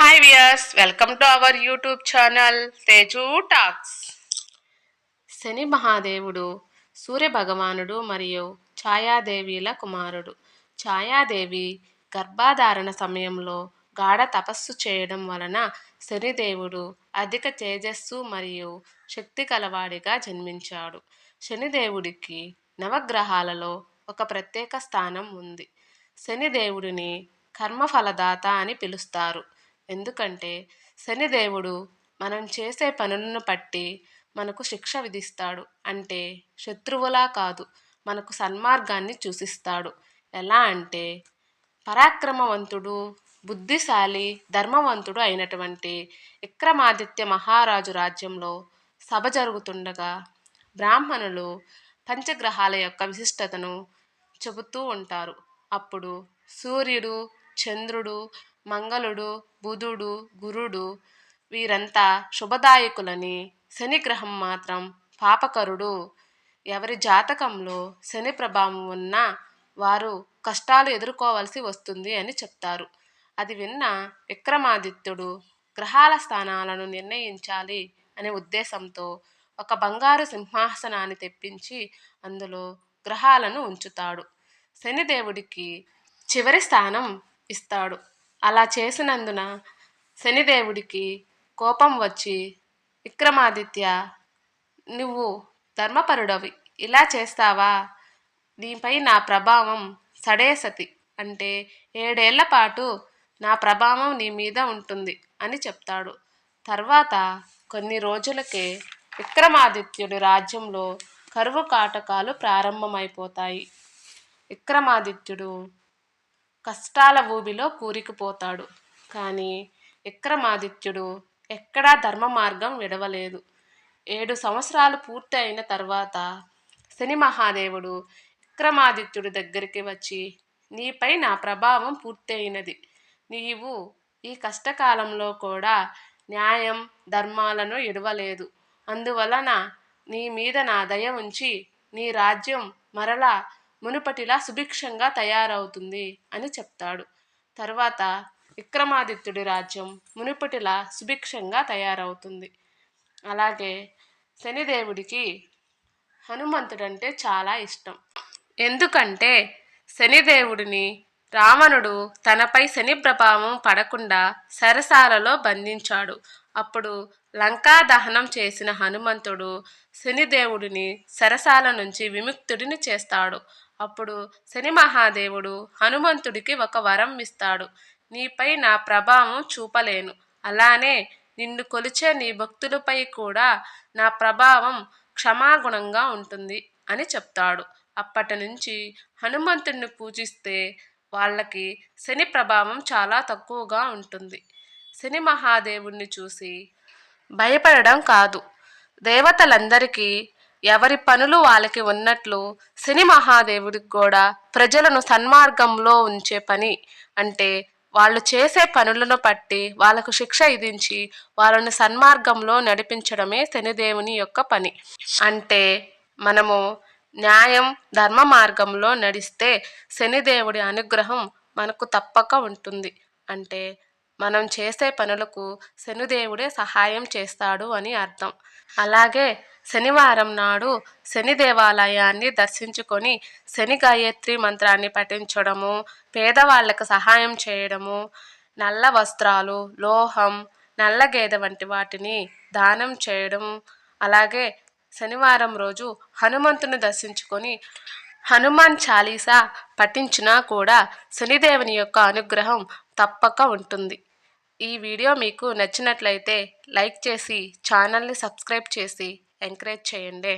Hi viewers welcome to our YouTube channel Teju talks Shani మహాదేవుడు సూర్య భగవానుడు మరియు ఛాయాదేవిల కుమారుడు. ఛాయాదేవి గర్భాధారణ సమయంలో గాఢ తపస్సు చేయడం వలన శనిదేవుడు అధిక తేజస్సు మరియు శక్తి కలవాడిగా జన్మించాడు. శనిదేవుడికి నవగ్రహాలలో ఒక ప్రత్యేక స్థానం ఉంది. శనిదేవుడిని కర్మఫలదాత అని పిలుస్తారు. ఎందుకంటే శనిదేవుడు మనం చేసే పనులను బట్టి మనకు శిక్ష విధిస్తాడు. అంటే శత్రువులా కాదు మనకు సన్మార్గాన్ని చూసిస్తాడు. ఎలా అంటే పరాక్రమవంతుడు బుద్ధిశాలి ధర్మవంతుడు అయినటువంటి విక్రమాదిత్య మహారాజు రాజ్యంలో సభ జరుగుతుండగా బ్రాహ్మణులు పంచగ్రహాల యొక్క విశిష్టతను చెబుతూ ఉంటారు. అప్పుడు సూర్యుడు చంద్రుడు మంగళుడు బుధుడు గురుడు వీరంతా శుభదాయకులని. శనిగ్రహం మాత్రం పాపకరుడు. ఎవరి జాతకంలో శని ప్రభావం ఉన్నా వారు కష్టాలు ఎదుర్కోవాల్సి వస్తుంది అని చెప్తారు. అది విన్న విక్రమాదిత్యుడు గ్రహాల స్థానాలను నిర్ణయించాలి అనే ఉద్దేశంతో ఒక బంగారు సింహాసనాన్ని తెప్పించి అందులో గ్రహాలను ఉంచుతాడు. శనిదేవుడికి చివరి స్థానం ఇస్తాడు. అలా చేసినందున శనిదేవుడికి కోపం వచ్చి విక్రమాదిత్య నువ్వు ధర్మపరుడవి. ఇలా చేస్తావా? నీపై నా ప్రభావం సడేసతి అంటే ఏడేళ్ళ పాటు నా ప్రభావం నీ మీద ఉంటుంది అని చెప్తాడు. తర్వాత కొన్ని రోజులకే విక్రమాదిత్యుడి రాజ్యంలో కరువు కాటకాలు ప్రారంభమైపోతాయి. విక్రమాదిత్యుడు కష్టాల ఊబిలో కూరికిపోతాడు. కానీ విక్రమాదిత్యుడు ఎక్కడా ధర్మ మార్గం విడవలేదు. ఏడు సంవత్సరాలు పూర్తి అయిన తర్వాత శని మహాదేవుడు విక్రమాదిత్యుడి దగ్గరికి వచ్చి నీపై నా ప్రభావం పూర్తయినది నీవు ఈ కష్టకాలంలో కూడా న్యాయం ధర్మాలను ఇడవలేదు అందువలన నీ మీద నా దయ ఉంచి నీ రాజ్యం మరలా మునుపటిలా సుభిక్షంగా తయారవుతుంది అని చెప్తాడు. తర్వాత విక్రమాదిత్యుడి రాజ్యం మునుపటిలా సుభిక్షంగా తయారవుతుంది. అలాగే శనిదేవుడికి హనుమంతుడంటే చాలా ఇష్టం. ఎందుకంటే శనిదేవుడిని రావణుడు తనపై శని ప్రభావం పడకుండా సరసాలలో బంధించాడు. అప్పుడు లంకా దహనం చేసిన హనుమంతుడు శనిదేవుడిని సరసాల నుంచి విముక్తుడిని చేస్తాడు. అప్పుడు శని మహాదేవుడు హనుమంతుడికి ఒక వరం ఇస్తాడు. నీపై నా ప్రభావం చూపలేను. అలానే నిన్ను కొలిచే నీ భక్తులపై కూడా నా ప్రభావం క్షమాగుణంగా ఉంటుంది అని చెప్తాడు. అప్పటి నుంచి హనుమంతుడిని పూజిస్తే వాళ్ళకి శని ప్రభావం చాలా తక్కువగా ఉంటుంది. శని మహాదేవుణ్ణి చూసి భయపడడం కాదు. దేవతలందరికీ ఎవరి పనులు వాళ్ళకి ఉన్నట్లు శని మహాదేవుడికి కూడా ప్రజలను సన్మార్గంలో ఉంచే పని. అంటే వాళ్ళు చేసే పనులను బట్టి వాళ్ళకు శిక్ష విధించి వాళ్ళని సన్మార్గంలో నడిపించడమే శనిదేవుని యొక్క పని. అంటే మనము న్యాయం ధర్మ మార్గంలో నడిస్తే శనిదేవుడి అనుగ్రహం మనకు తప్పక ఉంటుంది. అంటే మనం చేసే పనులకు శనిదేవుడే సహాయం చేస్తాడు అని అర్థం. అలాగే శనివారం నాడు శని దేవాలయాన్ని దర్శించుకొని శని గాయత్రి మంత్రాన్ని పఠించడము పేదవాళ్ళకు సహాయం చేయడము నల్ల వస్త్రాలు లోహం నల్ల గేదె వంటి వాటిని దానం చేయడం అలాగే శనివారం రోజు హనుమంతుని దర్శించుకొని హనుమాన్ చాలీసా పఠించినా కూడా శనిదేవుని యొక్క అనుగ్రహం తప్పక ఉంటుంది. ఈ వీడియో మీకు నచ్చినట్లయితే లైక్ చేసి ఛానల్ని సబ్స్క్రైబ్ చేసి ఎంకరేజ్ చేయండి.